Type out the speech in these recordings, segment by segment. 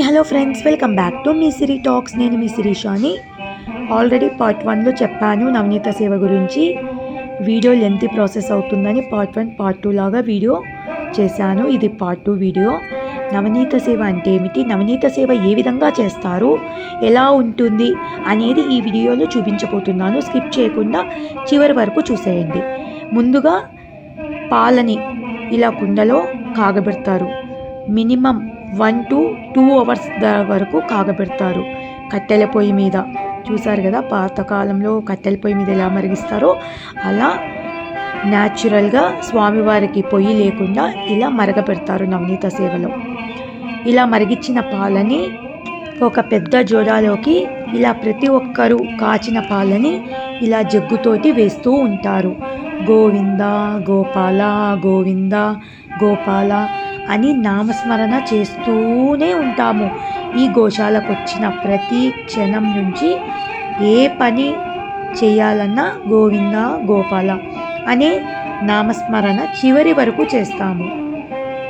Hi hello friends welcome back to me Siri talks నేను మీ శిరీషాని already part వన్లో చెప్పాను నవనీత సేవ గురించి. వీడియో లెంత్ ప్రాసెస్ అవుతుందని పార్ట్ వన్ పార్ట్ టూ లాగా వీడియో చేశాను. ఇది పార్ట్ టూ వీడియో నవనీత సేవ అంటే ఏమిటి? నవనీత సేవ ఏ విధంగా చేస్తారు? ఎలా ఉంటుంది? అనేది ఈ వీడియోలో చూపించబోతున్నాను. స్కిప్ చేయకుండా చివరి వరకు చూసేయండి. ముందుగా పాలని ఇలా కుండలో కాగబెడతారు. Minimum one to two hours వరకు కాగబెడతారు. కట్టెల పొయ్యి మీద. చూసారు కదా పాతకాలంలో కట్టెల పొయ్యి మీద ఎలా మరిగిస్తారో? అలా న్యాచురల్గా స్వామివారికి పొయ్యి లేకుండా ఇలా మరగపెడతారు నవనీత సేవలో. ఇలా మరిగించిన పాలని ఒక పెద్ద జోడాలోకి ఇలా ప్రతి ఒక్కరూ కాచిన పాలని ఇలా జగ్గుతోటి వేస్తూ ఉంటారు. గోవింద గోపాల గోవింద గోపాల అని నామస్మరణ చేస్తూనే ఉంటాము. ఈ గోశాలకు వచ్చిన ప్రతి క్షణం నుంచి ఏ పని చేయాలన్నా గోవింద గోపాల అనే నామస్మరణ చివరి వరకు చేస్తాము.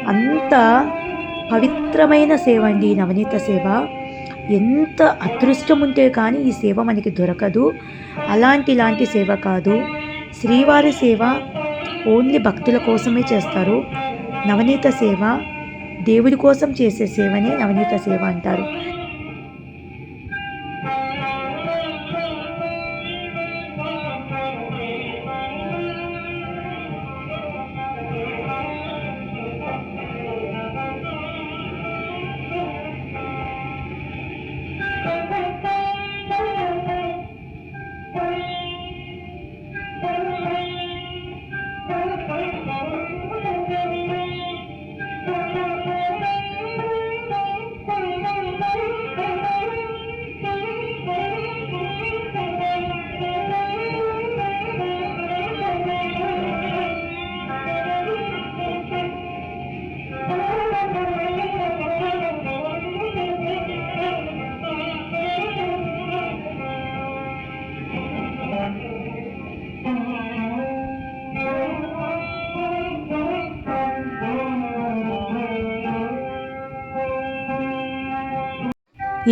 అంత పవిత్రమైన సేవ అండి నవనీత సేవ. ఎంత అదృష్టం ఉంటే కానీ ఈ సేవ మనకి దొరకదు. అలాంటి ఇలాంటి సేవ కాదు. శ్రీవారి సేవ ఓన్లీ భక్తుల కోసమే చేస్తారు. నవనీత సేవ దేవుడి కోసం చేసే సేవనే నవనీత సేవ అంటారు.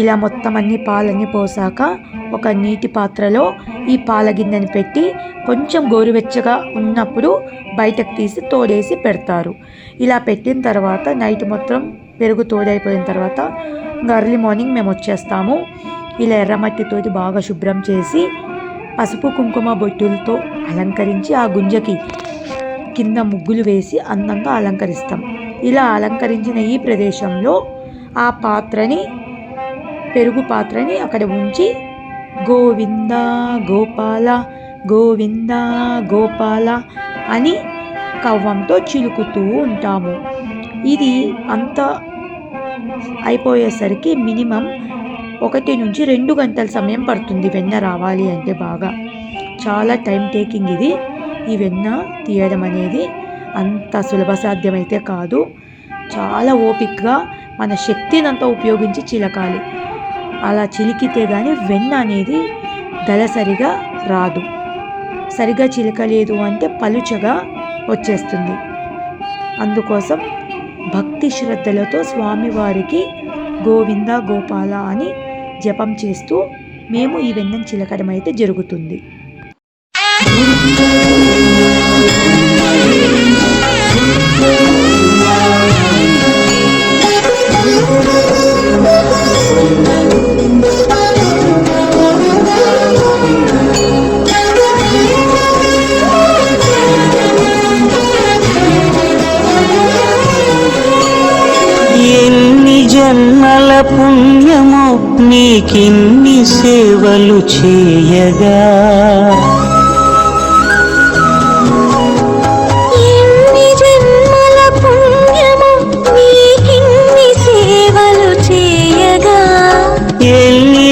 ఇలా మొత్తం అన్ని పాలన్నీ పోసాక ఒక నీటి పాత్రలో ఈ పాల గిన్నెని పెట్టి కొంచెం గోరువెచ్చగా ఉన్నప్పుడు బయటకు తీసి తోడేసి పెడతారు. ఇలా పెట్టిన తర్వాత నైట్ మొత్తం పెరుగు తోడైపోయిన తర్వాత ఇంకా ఎర్లీ మార్నింగ్ మేము వచ్చేస్తాము. ఇలా ఎర్రమట్టితోటి బాగా శుభ్రం చేసి పసుపు కుంకుమ బొట్టులతో అలంకరించి ఆ గుంజకి కింద ముగ్గులు వేసి అందంగా అలంకరిస్తాం. ఇలా అలంకరించిన ఈ ప్రదేశంలో ఆ పాత్రని పెరుగు పాత్రని అక్కడ ఉంచి గోవింద గోపాల గోవింద గోపాల అని కవ్వంతో చిలుకుతూ ఉంటాము. ఇది అంత అయిపోయేసరికి మినిమం ఒకటి నుంచి రెండు గంటల సమయం పడుతుంది వెన్న రావాలి అంటే బాగా. చాలా టైం టేకింగ్ ఇది. ఈ వెన్న తీయడం అనేది అంత సులభ సాధ్యమైతే కాదు. చాలా ఓపిక్గా మన శక్తినంతా ఉపయోగించి చిలకాలి. అలా చిలికితే కానీ వెన్న అనేది దళసరిగా రాదు. సరిగా చిలకలేదు అంటే పలుచగా వచ్చేస్తుంది. అందుకోసం భక్తి శ్రద్ధలతో స్వామివారికి గోవింద గోపాల అని జపం చేస్తూ మేము ఈ వెన్నం చిలకడం అయితే జరుగుతుంది. సేవలు చేయగా.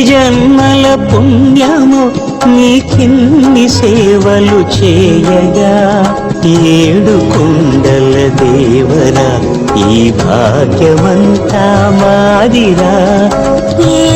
జన్మల పుణ్యము నీకిన్ని సేవలు చేయగా. ఏడు కుండల దేవరా ఈ భాగ్యమంతా మాదిరా. ఏడు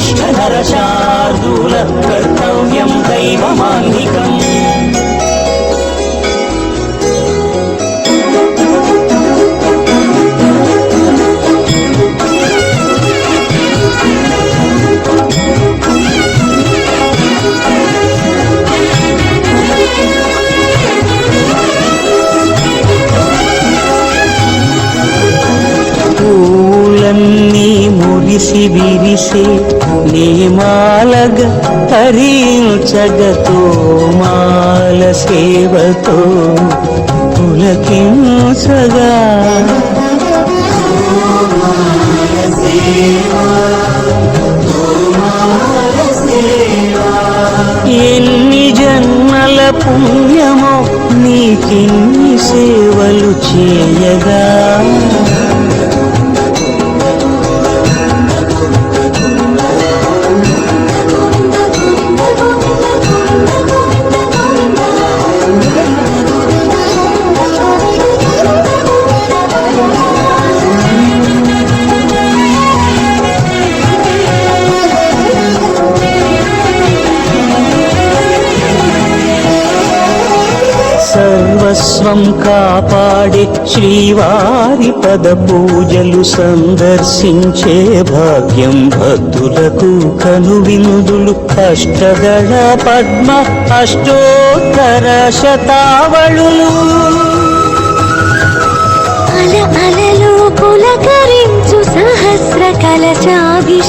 శ్రేష్ఠ నరశార్దూల కర్తవ్యం దైవమా? విరిసే నేమాలగ హరించగతో మాల సేవతో పులకించగా. ఎన్ని జన్మల పుణ్యమో నీకిన్ని సేవలు చేయగా. సర్వస్వం కాపాడే శ్రీవారి పద పూజలు సందర్శించే భాగ్యం భక్తులకు కనువిందులు. అష్టదళ పద్మ అష్టోత్తర శతావళులు. అల అలలు పులకరించు సహస్ర కలచాభిషేకమునా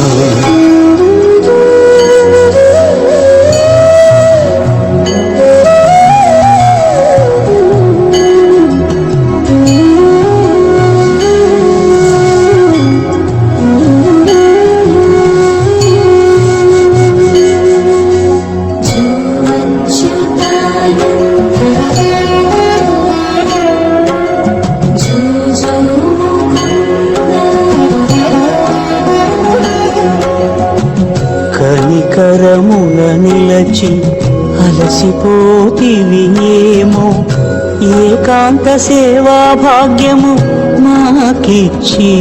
అలసిపోతివి ఏమో ఏకాంత సేవా భాగ్యము నాకిచ్చి.